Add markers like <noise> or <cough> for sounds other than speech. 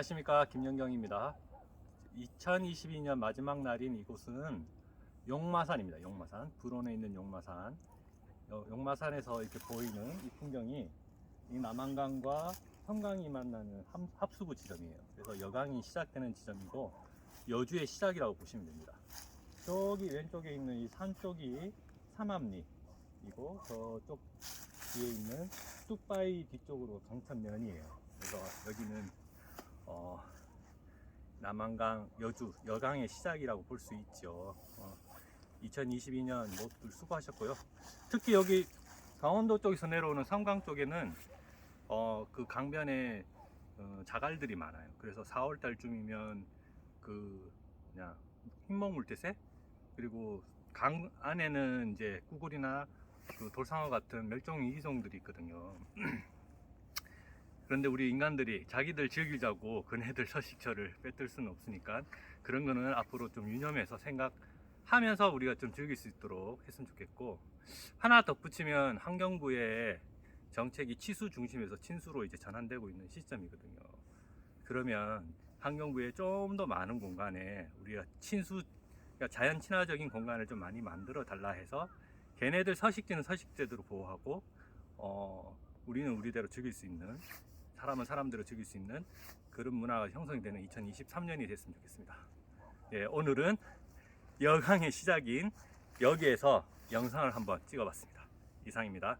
안녕하십니까 김영경입니다. 2022년 마지막 날인 이곳은 용마산입니다. 용마산 불원에 있는 용마산. 어, 용마산에서 이렇게 보이는 이 풍경이 이 남한강과 섬강이 만나는 함- 합수부 지점이에요. 그래서 여강이 시작되는 지점이고 여주의 시작이라고 보시면 됩니다. 저기 왼쪽에 있는 이 산 쪽이 삼암리이고 저쪽 뒤에 있는 뚝바위 뒤쪽으로 강천면이에요. 그래서 여기는 어, 남한강 여주 여강의 시작이라고 볼 수 있죠. 어, 2022년 모두들 수고하셨고요. 특히 여기 강원도 쪽에서 내려오는 섬강 쪽에는 어, 그 강변에 어, 자갈들이 많아요. 그래서 4월 달쯤이면 그 그냥 흰목 물대새 그리고 강 안에는 이제 꾸구리나 그 돌상어 같은 멸종 위기종들이 있거든요. <clears throat> 그런데 우리 인간들이 자기들 즐기자고 그네들 서식처를 뺏을 수는 없으니까 그런 거는 앞으로 좀 유념해서 생각하면서 우리가 좀 즐길 수 있도록 했으면 좋겠고 하나 덧붙이면 환경부의 정책이 치수 중심에서 친수로 이제 전환되고 있는 시점이거든요. 그러면 환경부에 좀 더 많은 공간에 우리가 친수 그러니까 자연 친화적인 공간을 좀 많이 만들어 달라 해서 걔네들 서식지는 서식지대로 보호하고 어, 우리는 우리대로 즐길 수 있는 사람은 사람대로 즐길 수 있는 그런 문화가 형성이 되는 2023년이 됐으면 좋겠습니다. 예, 오늘은 여강의 시작인 여기에서 영상을 한번 찍어봤습니다. 이상입니다.